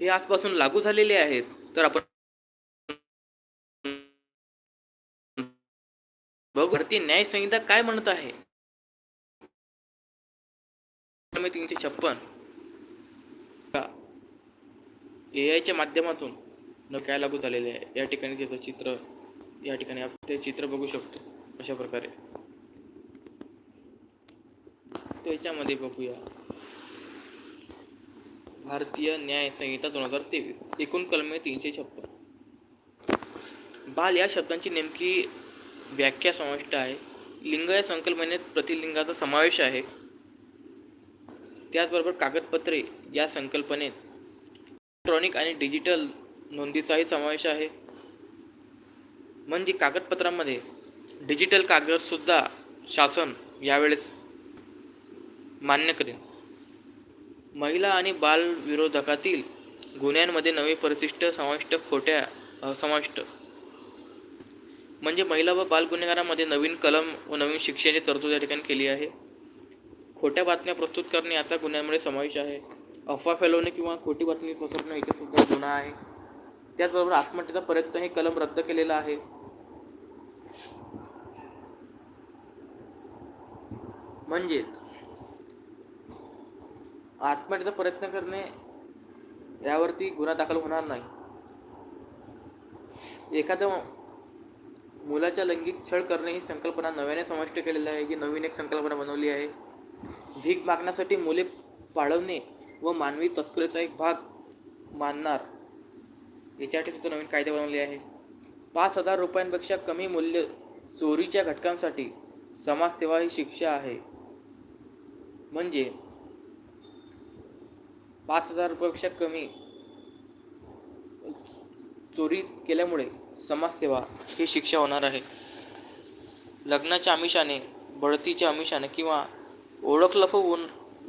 हे आजपासून लागू झालेले आहेत तर आपण भारतीय न्याय संहिता काय म्हणत आहे? तीनशे छप्पन. ए आयच्या माध्यमातून न काय लागू झालेले आहे? या ठिकाणी त्याचं चित्र या ठिकाणी आपण ते चित्र बघू शकतो अशा प्रकारे. त्याच्यामध्ये बघूया. भारतीय न्याय संहिता दोन हजार तेवीस एकूण कलमे तीनशे छप्पन. बाल या शब्दांची नेमकी व्याख्या समाविष्ट आहे. लिंग या संकल्पनेत प्रतिलिंगाचा समावेश आहे. त्याचबरोबर कागदपत्रे या संकल्पनेत इलेक्ट्रॉनिक आणि डिजिटल नोंदीचाही समावेश आहे. म्हणजे कागदपत्रांमध्ये डिजिटल कागदसुद्धा शासन यावेळेस मान्य करेल. महिला आणि बाल विरोधकातील गुन्ह्यांमध्ये नवे परिशिष्ट समाविष्ट खोट्या समाविष्ट म्हणजे महिला व बाल गुन्हेगारामध्ये नवीन कलम व नवीन शिक्षेची तरतूद या ठिकाणी केली आहे. खोट्या बातम्या प्रस्तुत करणे याचा गुन्ह्यांमध्ये समावेश आहे. अफवा फैलवणे किंवा खोटी बातमी पसरणे याचा सुद्धा गुन्हा आहे. त्याचबरोबर आत्महत्येचा प्रयत्न हे कलम रद्द केलेला आहे. म्हणजेच आत्महत्येचा प्रयत्न करणे यावरती गुन्हा दाखल होणार नाही. एखाद्या मुलाच्या लैंगिक छळ करणे ही संकल्पना नव्याने समाविष्ट केलेली आहे जी नवीन एक संकल्पना बनवली आहे. भीक मागण्यासाठी मुले पाळवणे व मानवी तस्करीचा एक भाग मानणार याच्यासाठी सुद्धा नवीन कायदे बनवले आहे. पाच हजार रुपयांपेक्षा कमी मूल्य चोरीच्या घटकांसाठी समाजसेवा ही शिक्षा आहे. म्हणजे पाच हजार रुपयापेक्षा कमी चोरी केल्यामुळे समाजसेवा ही शिक्षा होणार आहे. लग्नाच्या आमिषाने बढतीच्या आमिषाने किंवा ओळख लपवून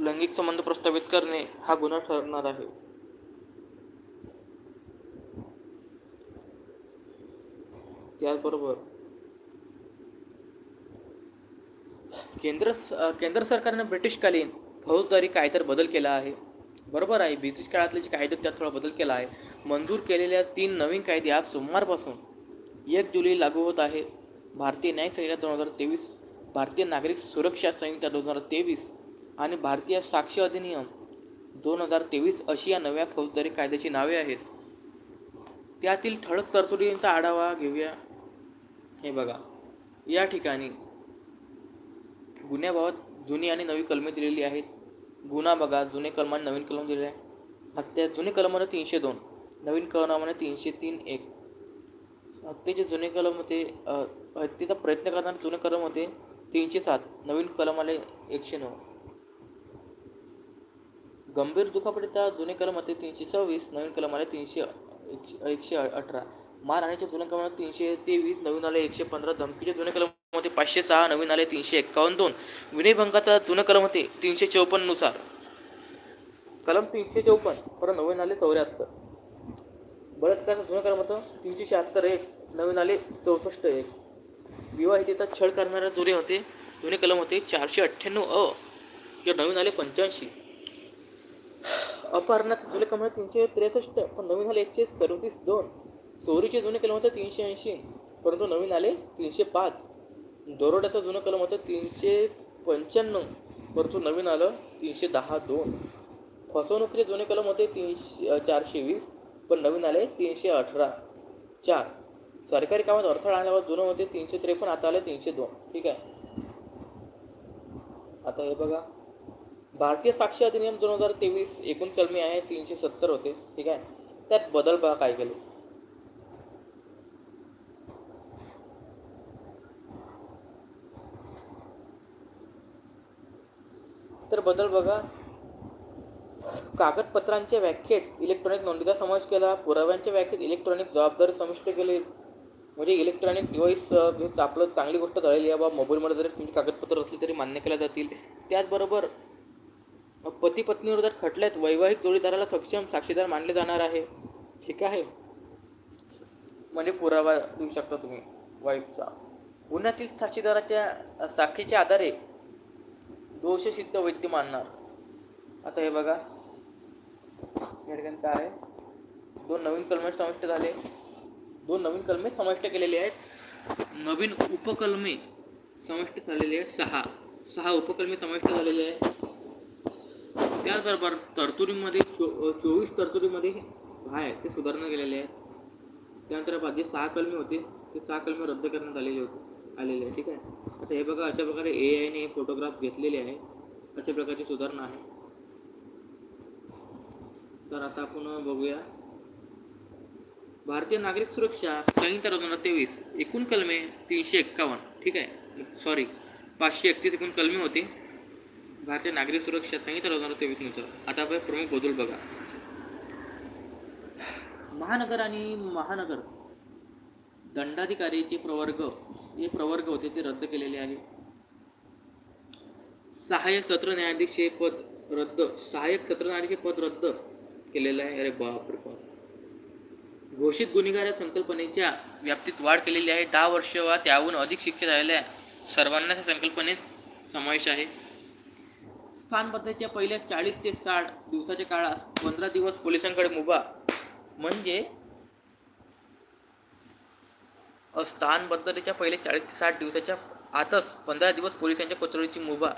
लैंगिक संबंध प्रस्थापित करणे हा गुन्हा ठरणार आहे. त्याचबरोबर केंद्र केंद्र सरकारने ब्रिटिशकालीन फौजदारी कायद्यात बदल केला आहे. बरोबर आहे. ब्रिटिश काळातले जे कायदे त्यात थोडा बदल केला आहे. मंजूर केलेल्या तीन नवीन कायदे आज सोमवारपासून एक जुलै लागू होत आहे. भारतीय न्याय संहिता दोन हजार तेवीस भारतीय नागरिक सुरक्षा संहिता दोन हजार तेवीस आणि भारतीय साक्ष अधिनियम दोन हजार तेवीस अशी या नव्या फौजदारी कायद्याची नावे आहेत. त्यातील ठळक तरतुदींचा आढावा घेऊया. हे बघा. या ठिकाणी गुन्ह्याबाबत जुनी आणि नवी कलमे दिलेली आहेत. गुन्हा बघा जुने कलमाने नवीन कलम दिले आहे. हत्या जुने कलमाने तीनशे दोन नवीन कलमाने तीनशे तीन एक. हत्येचे जुने कलम होते हत्येचा प्रयत्न करणारे जुने कलम होते तीनशे सात नवीन कलम आले एकशे नऊ. गंभीर दुखापतीचा जुने कलम होते तीनशे सव्वीस नवीन कलम आले तीनशे एकशे एकशे अठरा. मारहाणीचे जुने कलम तीनशे तेवीस नवीन आले एकशे पंधरा धमकीचे जुने कलम होते पाचशे सहा नवीन आले तीनशे एक्कावन्न दोन. विनयभंगाचा जुनं कलम होते तीनशे चौपन्ननुसार कलम तीनशे चौपन्न परत नवीन आले चौऱ्याहत्तर. बलात्काराचा जुनं कलम होतं तीनशे शहात्तर एक नवीन आले चौसष्ट एक. विवाहितेचा छळ करणारे जुने होते जुने कलम होते चारशे अठ्ठ्याण्णव अ. किंवा नवीन आले पंच्याऐंशी. अपहरणाचे जुने कलम होते तीनशे त्रेसष्ट पण नवीन आले एकशे सदतीस दोन. चोरीचे जुने कलम होते तीनशे ऐंशी परंतु नवीन आले तीनशे पाच. दरोड्याचं जुनं कलम होतं तीनशे पंच्याण्णव. परंतु नवीन आलं तीनशे दहा दोन. फसवणुकीचे जुने कलम होते तीनशे चारशे वीस. पण नवीन आले तीनशे अठरा. चार. सरकारी कामात अडथळा आल्यावर जुनं होते तीनशे त्रेपन्न आता आले तीनशे दोन. ठीक आहे? आता हे बघा. भारतीय साक्षी अधिनियम दोन हजार तेवीस एकूण कलमी आहे तीनशे सत्तर होते. ठीक आहे? त्यात बदल बघा काय केले. तर बदल बघा. कागदपत्रांच्या व्याख्येत इलेक्ट्रॉनिक नोंदीचा समावेश केला. पुराव्यांच्या व्याख्येत इलेक्ट्रॉनिक जबाबदारी समाविष्ट केली. म्हणजे इलेक्ट्रॉनिक डिव्हाइस आपलं चांगली गोष्ट झालेली आहे. बाबा मोबाईलमध्ये जरी तुमची कागदपत्र असली तरी मान्य केल्या जातील. त्याचबरोबर पती पत्नीवर जर खटल्यात वैवाहिक जोडीदाराला सक्षम साक्षीदार मानले जाणार आहे. ठीक आहे? म्हणजे पुरावा देऊ शकता तुम्ही वाईफचा गुन्ह्यातील साक्षीदाराच्या साक्षीच्या आधारे दोषसिद्ध वैद्य मानणार. आता हे बघा. या ठिकाणी काय आहे? दोन नवीन कलमे समाविष्ट झाले. दोन नवीन कलमे समाविष्ट केलेले आहेत. नवीन उपकलमे समाविष्ट झालेले आहेत सहा. सहा उपकलमे समाविष्ट झालेले आहेत. त्याचबरोबर तरतुदीमध्ये चो चोवीस तरतुदीमध्ये आहे ते सुधारणा केलेले आहेत. त्यानंतर जे सहा कलमे होते. ते सहा कलमे रद्द करण्यात आलेले होते आलेले आहे ठीक आहे? आता हे बघा अशा प्रकारे ए आयने फोटोग्राफ घेतलेले आहे. अशा प्रकारची सुधारणा आहे. तर आता आपण बघूया. भारतीय नागरिक सुरक्षा संहिता दोन हजार तेवीस एकूण कलमे तीनशे एक्कावन्न. ठीक आहे? सॉरी पाचशे एकतीस एकूण कलमे होते. भारतीय नागरिक सुरक्षा संहिता दोन हजार तेवीसनुसार आता आपण प्रमुख बदल बघा. महानगर आणि महानगर. दंडाधिकारीचे प्रवर्ग हे प्रवर्ग होते ते रद्द केलेले आहे सहाय्यक सत्र न्यायाधीश हे पद रद्द सहाय्यक सत्र न्यायाधीश हे पद रद्द केलेलं आहे. अरे बाप रे बाप. घोषित गुन्हेगार या संकल्पनेच्या व्याप्तीत वाढ केलेली आहे. दहा वर्ष वा त्याहून अधिक शिक्षा झालेल्या सर्वांनाच या संकल्पनेत समावेश आहे. स्थानबद्धतेच्या पहिल्या चाळीस ते साठ दिवसाच्या काळात पंधरा दिवस पोलिसांकडे मुभा. म्हणजे अ, स्थानबद्धतेच्या पहिले चाळीस ते साठ दिवसाच्या आतच पंधरा दिवस पोलिसांच्या कोठडीची मुभा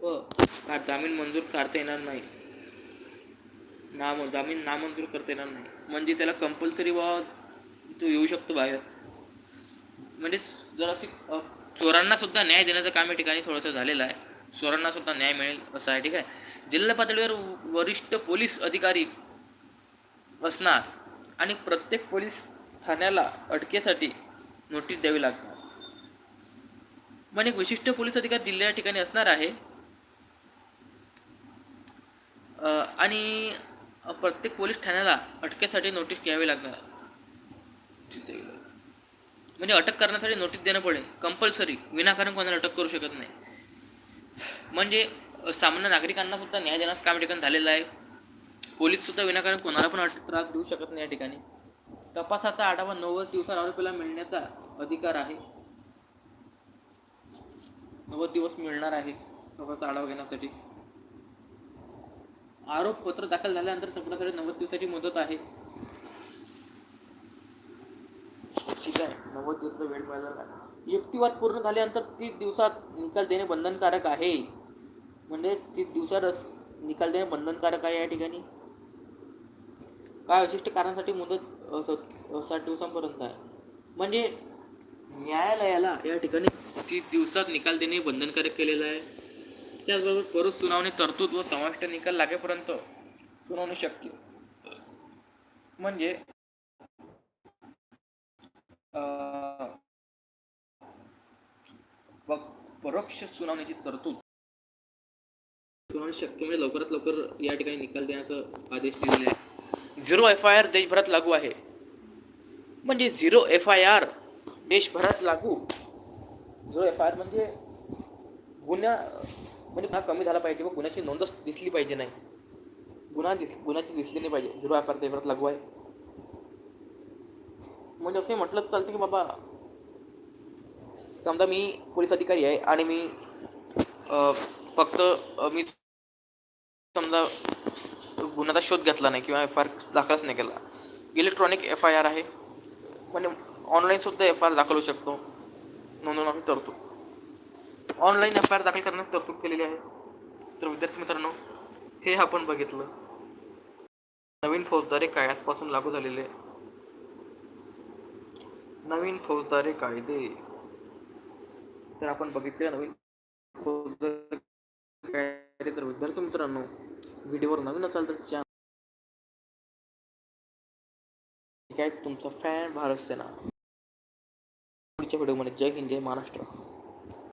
व का- जामीन मंजूर करता येणार नाही. नाम जामीन नामंजूर करता येणार नाही. म्हणजे त्याला कंपल्सरी वा तो येऊ शकतो बाहेर. म्हणजे जर अशी चोरांना सुद्धा न्याय देण्याचं काम या ठिकाणी थोडंसं झालेलं आहे. चोरांना सुद्धा न्याय मिळेल असं आहे ठीक आहे? जिल्हा पातळीवर वरिष्ठ पोलीस अधिकारी असणार आणि प्रत्येक पोलीस ठाण्याला अटकेसाठी नोटीस द्यावी लागणार. म्हणजे एक विशिष्ट पोलीस अधिकारी दिलेल्या ठिकाणी असणार आहे. आणि प्रत्येक पोलीस ठाण्याला अटकेसाठी नोटीस घ्यावी लागणार. म्हणजे अटक करण्यासाठी नोटीस देणं पडेल. कंपल्सरी. विनाकारण कोणाला अटक करू शकत नाही. म्हणजे सामान्य नागरिकांना सुद्धा न्याय देण्याचं काम ठिकाण ठिकाणी झालेलं आहे. पोलीस सुद्धा विनाकारण कोणाला पण अटक त्रास देऊ शकत नाही या ठिकाणी. तपासाचा आढावा नव्वद दिवसात आरोपीला मिळण्याचा अधिकार आहे. नव्वद दिवस मिळणार आहे तपासाचा आढावा घेण्यासाठी. आरोपपत्र दाखल झाल्यानंतर तपासासाठी नव्वद दिवसाची मुदत आहे. ठीक आहे. नव्वद दिवसाचा वेळ मिळाला. युक्तिवाद पूर्ण झाल्यानंतर तीस दिवसात निकाल देणे बंधनकारक आहे. म्हणजे तीस दिवसातच निकाल देणे बंधनकारक आहे या ठिकाणी. काय विशिष्ट कारणासाठी मुदत साठ दिवसांपर्यंत आहे. म्हणजे न्यायालयाला या ठिकाणी तीस दिवसात निकाल देणे बंधनकारक केलेलं आहे. त्याचबरोबर परत सुनावणी तरतूद व समाविष्ट निकाल लागेपर्यंत सुनावणी शक्य. म्हणजे परोक्ष सुनावणीची तरतूद. सुनावणी शक्य म्हणजे लवकरात लवकर या ठिकाणी निकाल देण्याचा आदेश दिलेला आहे. झिरो एफ आय आर देशभरात लागू आहे. म्हणजे झिरो एफ आय आर देशभरात लागू. झिरो एफ आय आर म्हणजे गुन्हा म्हणजे गुन्हा कमी झाला पाहिजे व गुन्ह्याची नोंदच दिसली पाहिजे नाही. गुन्हा दिस गुन्ह्याची दिसली नाही पाहिजे. झिरो एफ आर देशभरात लागू आहे. म्हणजे असे म्हटलं चालतं की बाबा समजा मी पोलीस अधिकारी आहे आणि मी फक्त मी समजा गुन्ह्याचा शोध घेतला नाही किंवा एफ आय आर दाखलच नाही केला इलेक्ट्रॉनिक एफ आय आर आहे. म्हणजे ऑनलाईनसुद्धा एफ आय आर दाखल होऊ शकतो. नोंदवून आम्ही तरतूद. ऑनलाईन एफ आय आर दाखल करण्यास तरतूद केलेली आहे. तर विद्यार्थी मित्रांनो हे आपण बघितलं. नवीन फौजदारी कायद्यापासून लागू झालेले. नवीन फौजदारी कायदे. तर आपण बघितले नवीन फौजदारी कायदे. तर विद्यार्थी मित्रांनो व्हिडिओवर नवीन असाल तर ठीक काय तुमचा फॅन भारत सेना पुढच्या व्हिडिओमध्ये जय हिंद जय महाराष्ट्र.